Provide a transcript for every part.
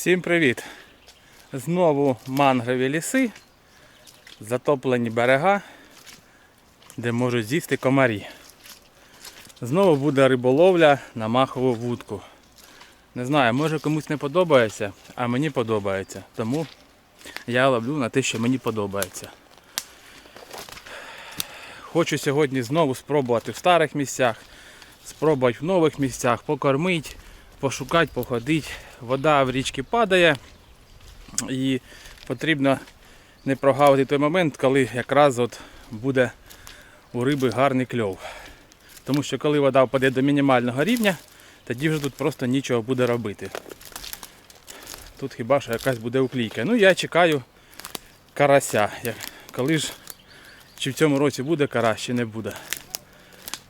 Всім привіт! Знову мангрові ліси, затоплені берега, де можуть з'їсти комарі. Знову буде риболовля на махову вудку. Не знаю, може комусь не подобається, а мені подобається. Тому я ловлю на те, що мені подобається. Хочу сьогодні знову спробувати в старих місцях, спробувати в нових місцях, покормити, пошукати, походити. Вода в річці падає і потрібно не прогавити той момент, коли якраз от буде у риби гарний кльов. Тому що коли вода впаде до мінімального рівня, тоді вже тут просто нічого буде робити. Тут хіба що якась буде уклійка. Ну я чекаю карася. Коли ж чи в цьому році буде карась, чи не буде.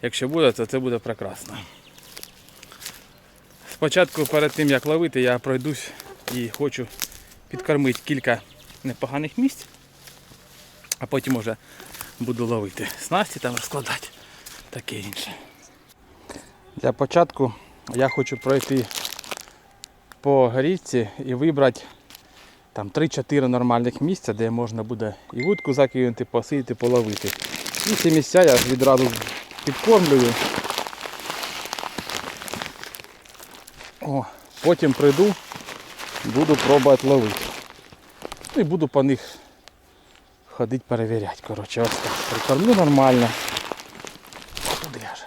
Якщо буде, то це буде прекрасно. Спочатку перед тим як ловити, я пройдусь і хочу підкормити кілька непоганих місць, а потім вже буду ловити. Снасті там розкладати. Таке інше. Для початку я хочу пройти по горіці і вибрати там 3-4 нормальних місця, де можна буде і вудку закинути, посидіти, половити. І ці місця я відразу підкормлюю. О, потім прийду, буду пробувати ловити. І буду по них ходити перевіряти. Коротше, ось так. Прикормлю нормально. Куди ж?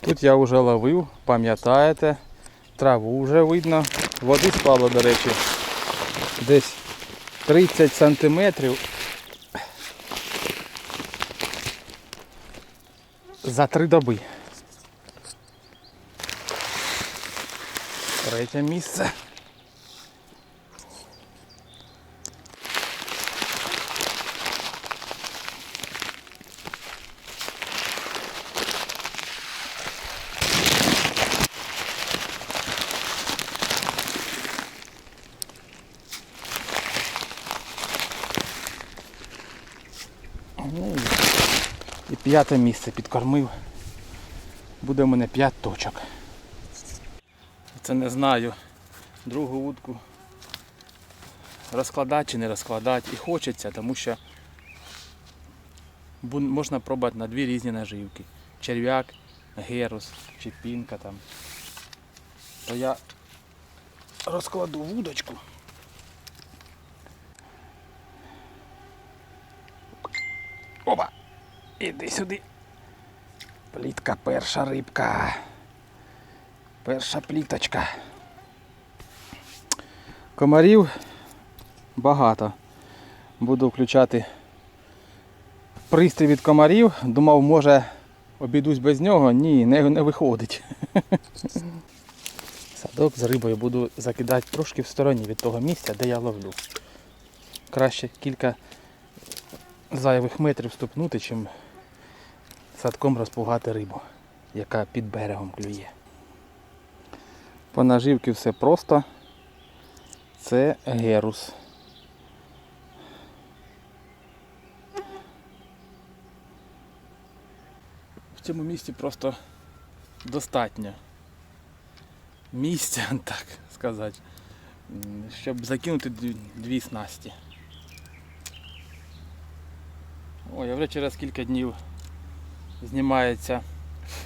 Тут я вже ловив, пам'ятаєте, траву вже видно. Води спало, до речі, десь 30 сантиметрів. За три доби. Третє місце. Ну, і- п'яте місце підкормив. Буде в мене 5 точок. Це не знаю. Другу вудку розкладати чи не розкладати. І хочеться, тому що можна пробувати на дві різні наживки. Черв'як, герус чи пінка там. То я розкладу вудочку. Опа! Іди сюди. Плітка перша рибка. Перша пліточка. Комарів багато. Буду включати пристрій від комарів. Думав, може обійдусь без нього. Ні, не, не виходить. Садок з рибою буду закидати трошки в стороні від того місця, де я ловлю. Краще кілька зайвих метрів ступнути, чим садком розпугати рибу, яка під берегом клює. По наживці все просто. Це герус. В цьому місці просто достатньо місця, так сказати, щоб закинути дві- снасті. Ой, а вже через кілька днів знімається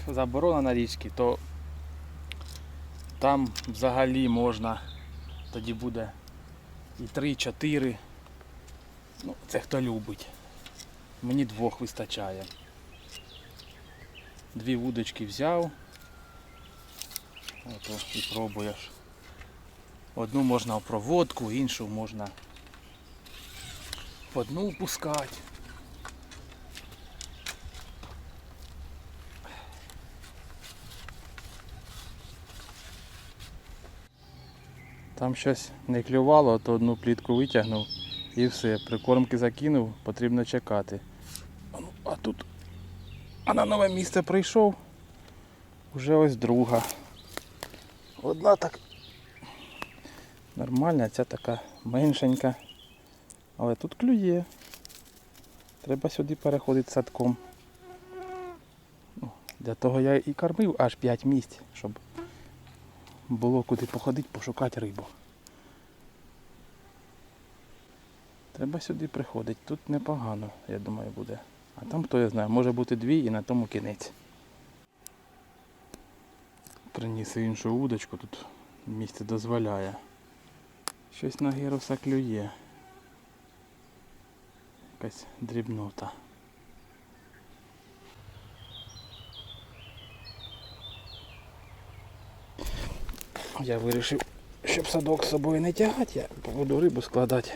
заборона на річки, то там взагалі можна, тоді буде і 3-4. Ну, це хто любить. Мені двох вистачає. Дві вудочки взяв. Ото і пробуєш. Одну можна в проводку, іншу можна по дну пускати. Там щось не клювало, то одну плітку витягнув і все. Прикормки закинув, потрібно чекати. А ну, тут а на нове місце прийшов. Уже ось друга. Одна так нормальна, ця така меншенька. Але тут клює. Треба сюди переходити садком. Ну, Для того я і кормив аж 5 місць, щоб було куди походити, пошукати рибу. Треба сюди приходити. Тут непогано, я думаю, буде. А там хто я знає, може бути дві і на тому кінець. Приніс іншу удочку, тут місце дозволяє. Щось на гіруса клює. Якась дрібнота. Я вирішив, щоб садок з собою не тягати, я буду рибу складати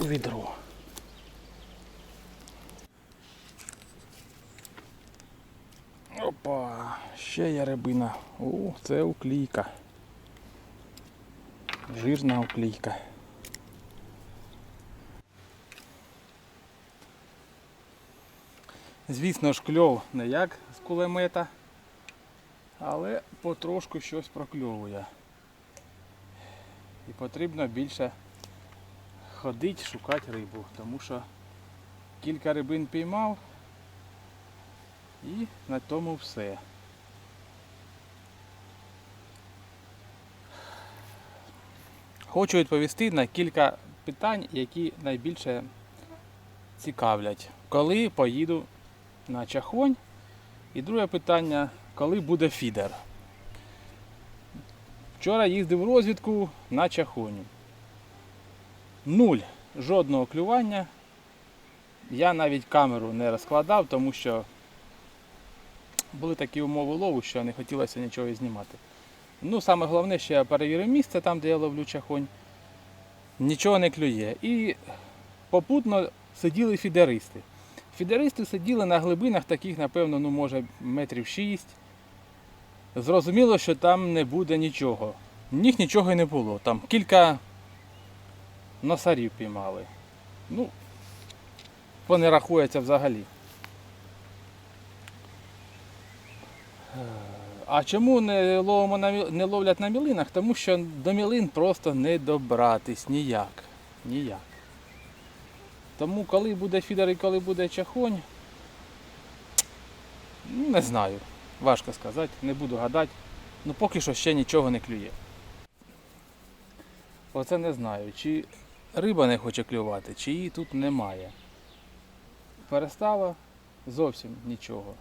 у відро. Опа, ще є рибина. О, це уклійка. Жирна уклійка. Звісно ж, кльов не як з кулемета, але потрошку щось прокльовує. І потрібно більше ходити, шукати рибу, тому що кілька рибин піймав і на тому все. Хочу відповісти на кілька питань, які найбільше цікавлять. Коли поїду на чахонь? І друге питання, коли буде фідер? Вчора їздив розвідку на чахоню. Нуль жодного клювання. Я навіть камеру не розкладав, тому що були такі умови лову, що не хотілося нічого знімати. Ну, саме головне, що я перевірив місце там, де я ловлю чахонь. Нічого не клює. І попутно сиділи фідеристи. Фідеристи сиділи на глибинах таких, напевно, ну може метрів 6. Зрозуміло, що там не буде нічого. В них нічого і не було. Там кілька носарів піймали. Ну, вони рахуються взагалі. А чому не, ловимо на, не ловлять на мілинах? Тому що до мілин просто не добратись ніяк. Ніяк. Тому коли буде фідер і коли буде чахонь, не знаю. Важко сказати, не буду гадати. Ну поки що ще нічого не клює. Оце не знаю, чи риба не хоче клювати, чи її тут немає. Перестала зовсім нічого.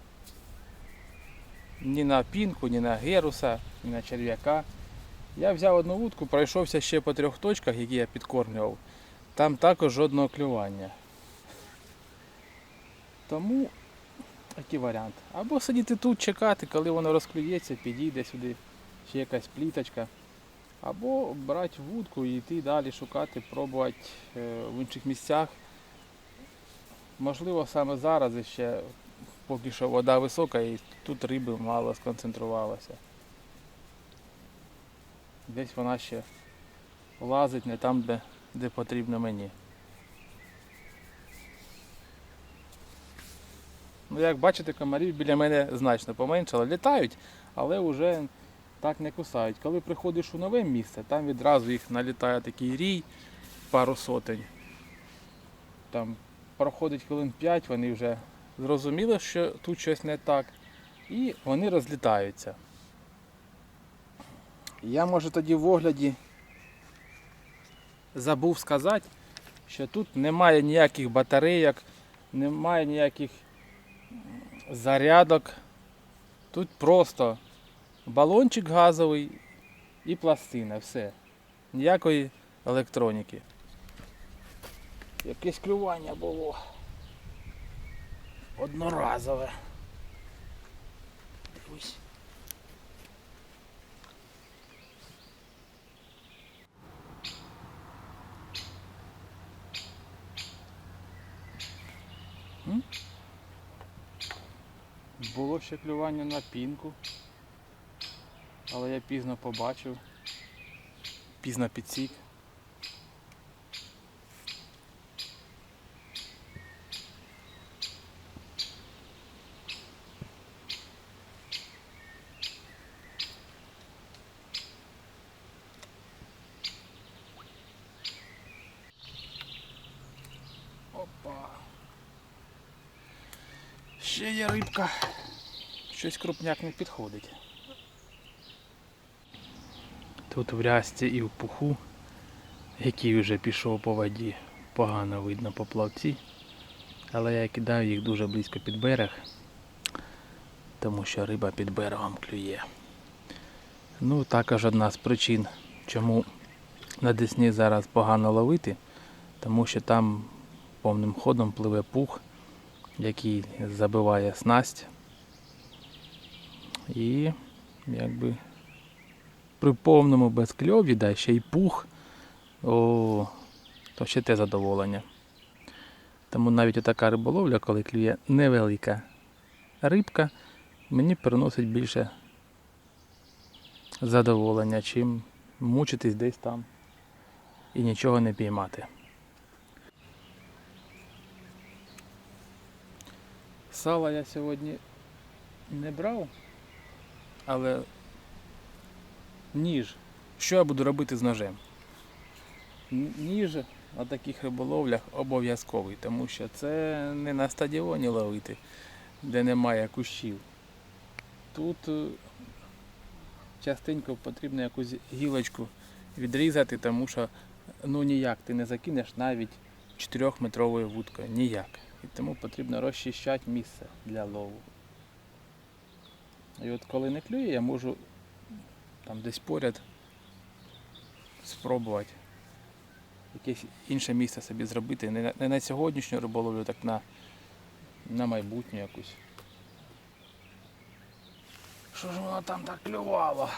Ні на пінку, ні на геруса, ні на черв'яка. Я взяв одну вудку, пройшовся ще по трьох точках, які я підкормлював. Там також жодного клювання. Тому такий варіант. Або сидіти тут, чекати, коли воно розклюється, підійде сюди ще якась пліточка. Або брати вудку і йти далі шукати, пробувати е, в інших місцях. Можливо, саме зараз ще поки що вода висока і тут риби мало сконцентрувалося. Десь вона ще лазить не там, де, де потрібно мені. Ну, як бачите, комарів біля мене значно поменшало. Літають, але вже так не кусають. Коли приходиш у нове місце, там відразу їх налітає такий рій, пару сотень. Там проходить хвилин 5, вони вже зрозуміли, що тут щось не так, і вони розлітаються. Я може тоді в огляді забув сказати, що тут немає ніяких батарейок, немає ніяких зарядок. Тут просто балончик газовий і пластина, все. Ніякої електроніки. Якесь клювання було. Одноразове. Дивись. М? Було ще клювання на пінку, але я пізно побачив, пізно підсік. Опа. Щось крупняк не підходить. Тут в рясці і в пуху, який вже пішов по воді, погано видно по плавці. Але я кидаю їх дуже близько під берег, тому що риба під берегом клює. Ну, також одна з причин, чому на Десні зараз погано ловити, тому що там повним ходом пливе пух, який забиває снасть. І якби при повному безкльові, да, ще й пух, о, то ще те задоволення. Тому навіть така риболовля, коли клює невелика рибка, мені приносить більше задоволення, чим мучитись десь там і нічого не піймати. Сала я сьогодні не брав, але ніж. Що я буду робити з ножем? Ніж на таких риболовлях обов'язковий, тому що це не на стадіоні ловити, де немає кущів. Тут е, частенько потрібно якусь гілочку відрізати, тому що ну ніяк ти не закинеш навіть 4-метровою вудкою. Ніяк. І тому потрібно розчищати місце для лову. І от коли не клює, я можу там десь поряд спробувати якесь інше місце собі зробити. Не на, не на сьогоднішню риболовлю, так на, на майбутню якусь. Що ж воно там так клювало?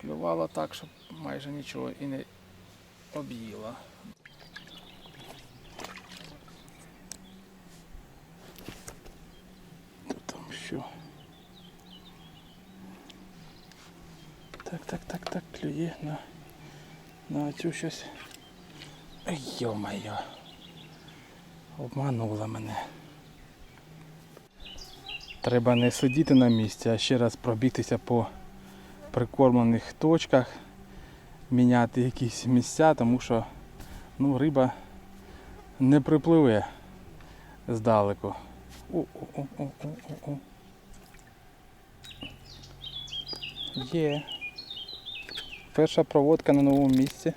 Клювало так, щоб майже нічого і не об'їло. Там що? Так, так, так, так, клює на, на цю щось. Ай, Йо-моє. Обманула мене. Треба не сидіти на місці, а ще раз пробігтися по прикормлених точках, міняти якісь місця, тому що ну, риба не припливе здалеку. О-о-о-о-о-о. Є. Перша проводка на новому місці.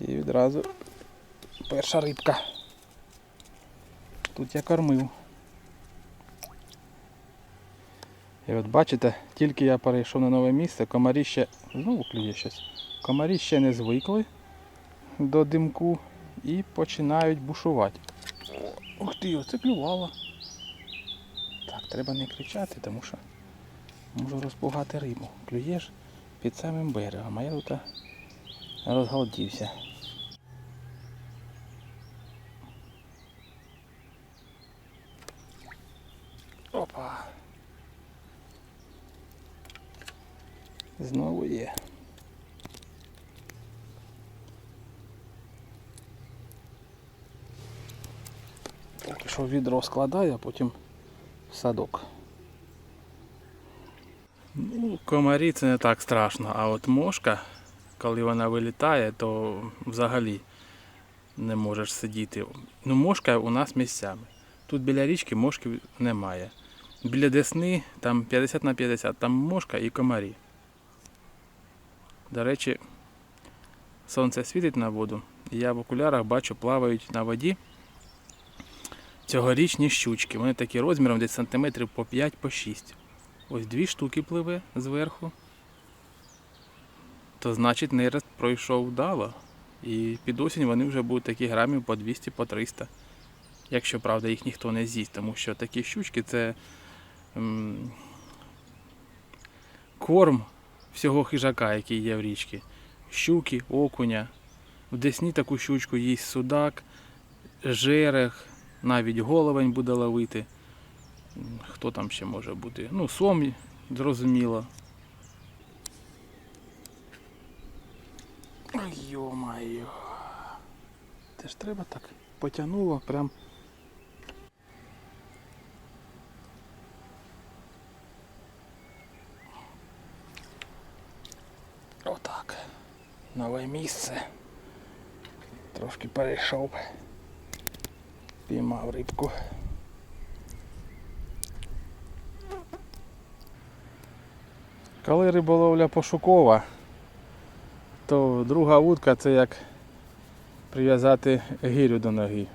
І відразу перша рибка. Тут я кормив. І от бачите, тільки я перейшов на нове місце, комарі ще знову клює щось. Комарі ще не звикли до димку і починають бушувати. Ух ти, оце клювало. Так, треба не кричати, тому що можу розпугати рибу. Клюєш під самим берегом, а я тут розгалдівся. Опа. Знову є. Так, що відро складаю, а потім в садок. Ну, комарі це не так страшно, а от мошка, коли вона вилітає, то взагалі не можеш сидіти. Ну, мошка у нас місцями. Тут біля річки мошки немає. Біля десни там 50 на 50, там мошка і комарі. До речі, сонце світить на воду, і я в окулярах бачу, плавають на воді цьогорічні щучки. Вони такі розміром десь сантиметрів по 5 по 6. Ось дві штуки пливе зверху. То значить нерест пройшов вдало. І під осінь вони вже будуть такі грамів по 200 по 300. Якщо правда їх ніхто не з'їсть, тому що такі щучки це м, корм всього хижака, який є в річці. Щуки, окуня. В Десні таку щучку їсть судак, жерех, навіть головень буде ловити. Хто там ще може бути? Ну, сом, зрозуміло. Йо-моє. Це ж треба так. Потягнуло прям. Отак. Нове місце. Трошки перейшов. Піймав рибку. Коли риболовля пошукова, то друга вудка це як прив'язати гирю до ноги.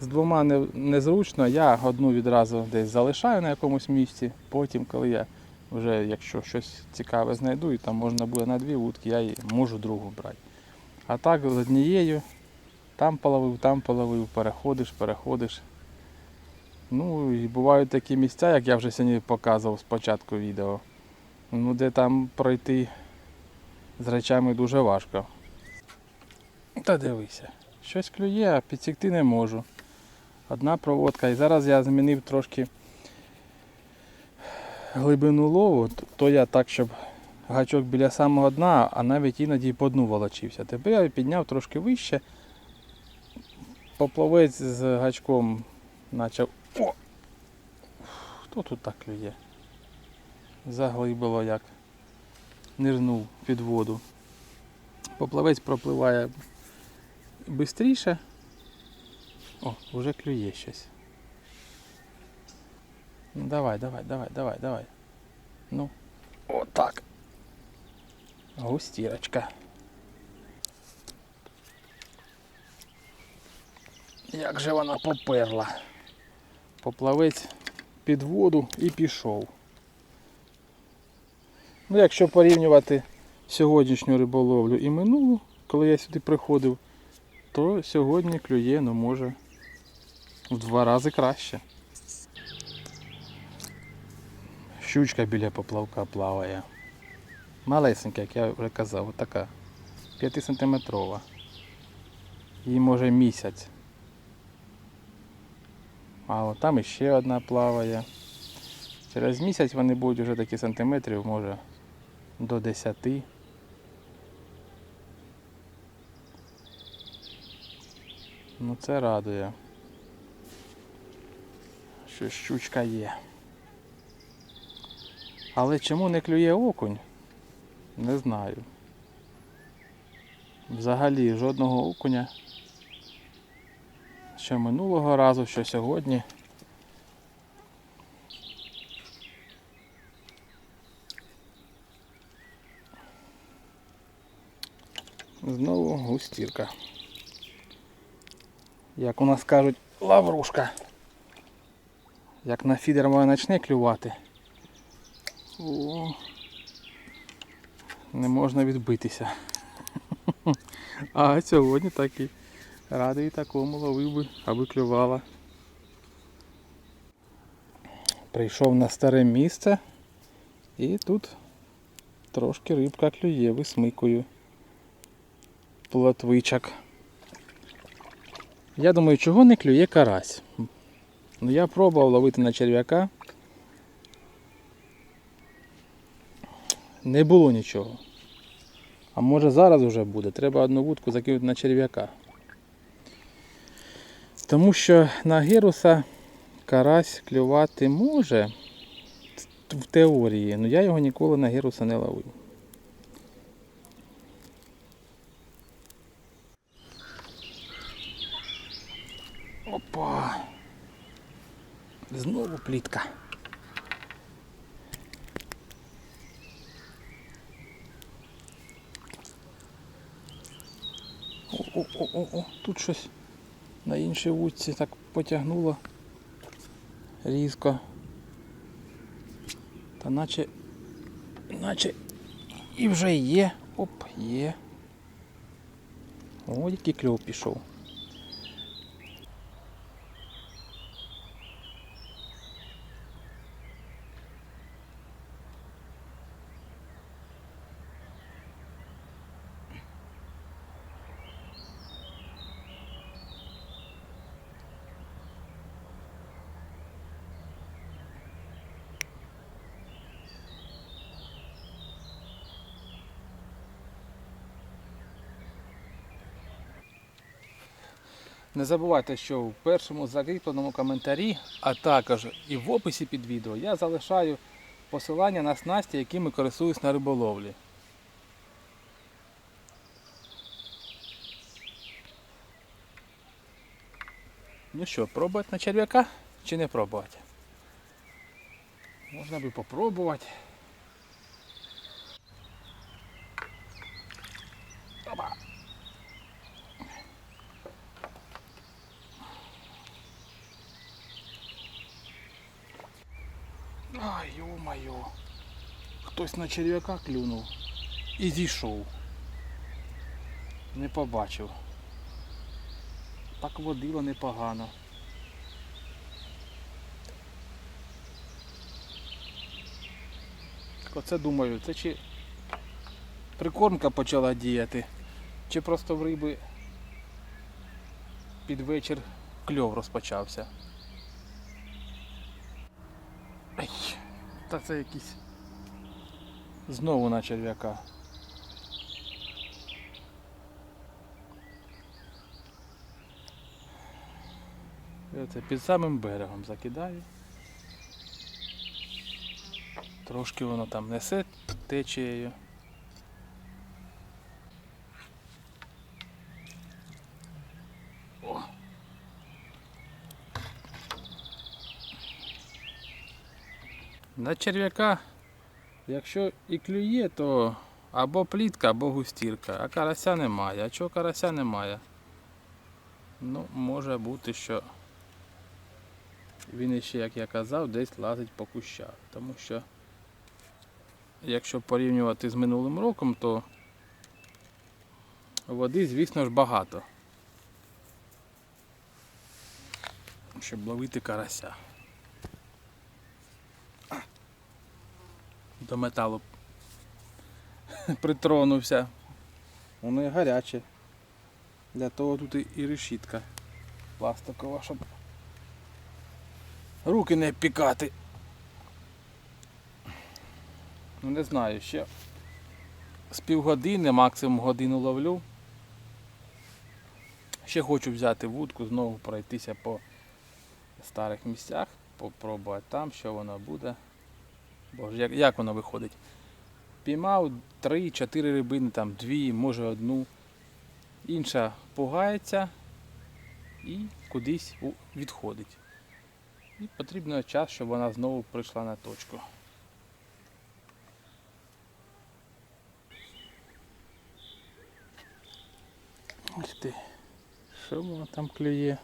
З двома незручно, я одну відразу десь залишаю на якомусь місці, потім, коли я вже, якщо щось цікаве знайду, і там можна буде на дві вудки, я її можу другу брати. А так з однією, там половив, там половив, переходиш, переходиш. Ну і бувають такі місця, як я вже сьогодні показував спочатку відео. Ну, де там пройти з речами дуже важко. Та дивися, щось клює, а підсікти не можу. Одна проводка. І зараз я змінив трошки глибину лову, то я так, щоб гачок біля самого дна, а навіть іноді по дну волочився. Тепер я підняв трошки вище. Поплавець з гачком почав. О! Хто тут так клює? Заглибило як. Нирнув під воду. Поплавець пропливає швидше. О, вже клює щось. Ну давай, давай, давай, давай, давай. Ну. Отак. Густірочка. Як же вона поперла. Поплавець під воду і пішов. Ну, якщо порівнювати сьогоднішню риболовлю і минулу, коли я сюди приходив, то сьогодні клює, ну може, в два рази краще. Щучка біля поплавка плаває. Малесенька, як я вже казав, така 5 сантиметрова. Їй може місяць. А от там іще одна плаває. Через місяць вони будуть вже такі сантиметрів, може до 10. Ну це радує. Що щучка є. Але чому не клює окунь? Не знаю. Взагалі жодного окуня. Що минулого разу, що сьогодні. Знову густірка. Як у нас кажуть, лаврушка. Як на фідер вона почне клювати. О, не можна відбитися. А сьогодні так і радий такому ловив би, аби клювала. Прийшов на старе місце і тут трошки рибка клює, висмикую плотвичок. Я думаю, чого не клює карась. Ну я пробував ловити на черв'яка. Не було нічого. А може зараз вже буде. Треба одну вудку закинути на черв'яка. Тому що на геруса карась клювати може в теорії, але я його ніколи на геруса не ловив. Опа! Знову плітка. О-о-о-о, тут щось на іншій вудці так потягнуло різко. Та наче, наче і вже є. Оп, є. О, який кльов пішов. Не забувайте, що в першому закріпленому коментарі, а також і в описі під відео я залишаю посилання на снасті, якими користуюсь на риболовлі. Ну що, пробувати на черв'яка чи не пробувати? Можна би попробувати. Йо-моє. Хтось на черв'яка клюнув і зійшов. Не побачив. Так водило непогано. Оце думаю, це чи прикормка почала діяти, чи просто в риби під вечір кльов розпочався. Ай, та це якийсь знову на черв'яка. Це під самим берегом закидаю. Трошки воно там несе течією. На черв'яка, якщо і клює, то або плітка, або густірка, а карася немає. А чого карася немає? Ну, може бути, що він іще, як я казав, десь лазить по кущах. Тому що, якщо порівнювати з минулим роком, то води, звісно ж, багато. Щоб ловити карася. До металу притронувся. Воно і гаряче. Для того тут і- решітка пластикова, щоб руки не пікати. Ну не знаю, ще з півгодини, максимум годину ловлю. Ще хочу взяти вудку, знову пройтися по старих місцях, попробувати там, що воно буде. Боже, як, як воно виходить? Піймав 3-4 рибини, там 2, може одну. Інша пугається і кудись відходить. І потрібно час, щоб вона знову прийшла на точку. Ось ти. Що воно там клює?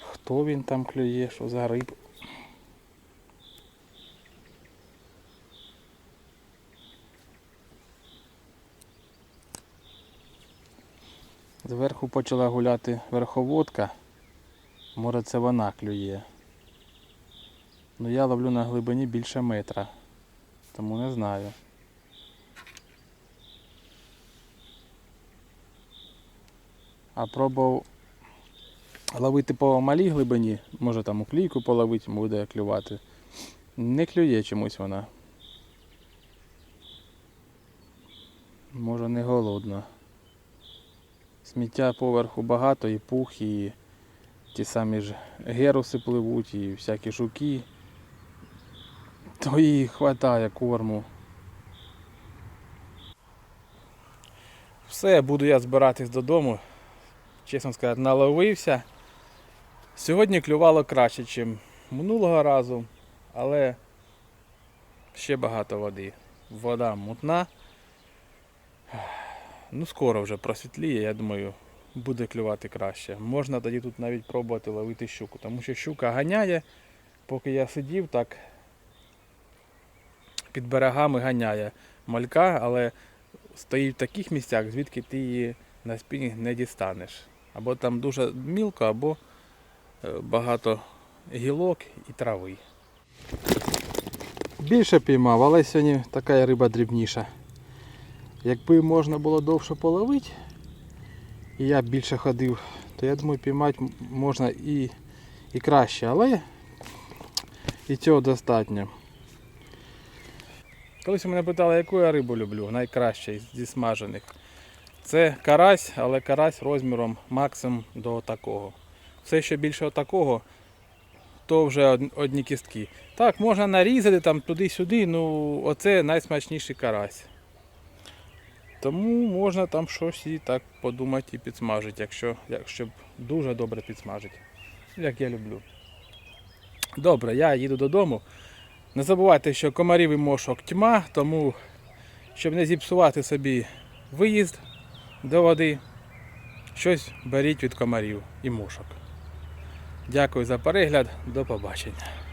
Хто він там клює, що за риб? Зверху почала гуляти верховодка. Може це вона клює. Ну я ловлю на глибині більше метра. Тому не знаю. А пробував ловити по малій глибині, може там у половити, буде клювати. Не клює чомусь вона. Може не голодна. Сміття поверху багато, і пух, і ті самі ж геруси пливуть, і всякі жуки. То їй вистачає корму. Все, буду я збиратись додому. Чесно сказати, наловився. Сьогодні клювало краще, ніж минулого разу, але ще багато води. Вода мутна. Ну, скоро вже просвітліє, я думаю, буде клювати краще. Можна тоді тут навіть пробувати ловити щуку, тому що щука ганяє, поки я сидів, так під берегами ганяє малька, але стоїть в таких місцях, звідки ти її на спінінг не дістанеш. Або там дуже мілко, або е, багато гілок і трави. Більше піймав, але сьогодні така риба дрібніша. Якби можна було довше половити, і я б більше ходив, то я думаю, піймати можна і, і краще, але і цього достатньо. Колись мене питали, яку я рибу люблю, найкраще зі смажених. Це карась, але карась розміром максимум до такого. Все, що більше отакого, то вже одні кістки. Так, можна нарізати там туди-сюди, ну оце найсмачніший карась. Тому можна там щось і так подумати і підсмажити, якщо, якщо дуже добре підсмажити. Як я люблю. Добре, я їду додому. Не забувайте, що комарів і мошок тьма, тому щоб не зіпсувати собі виїзд до води, щось беріть від комарів і мошок. Дякую за перегляд, до побачення.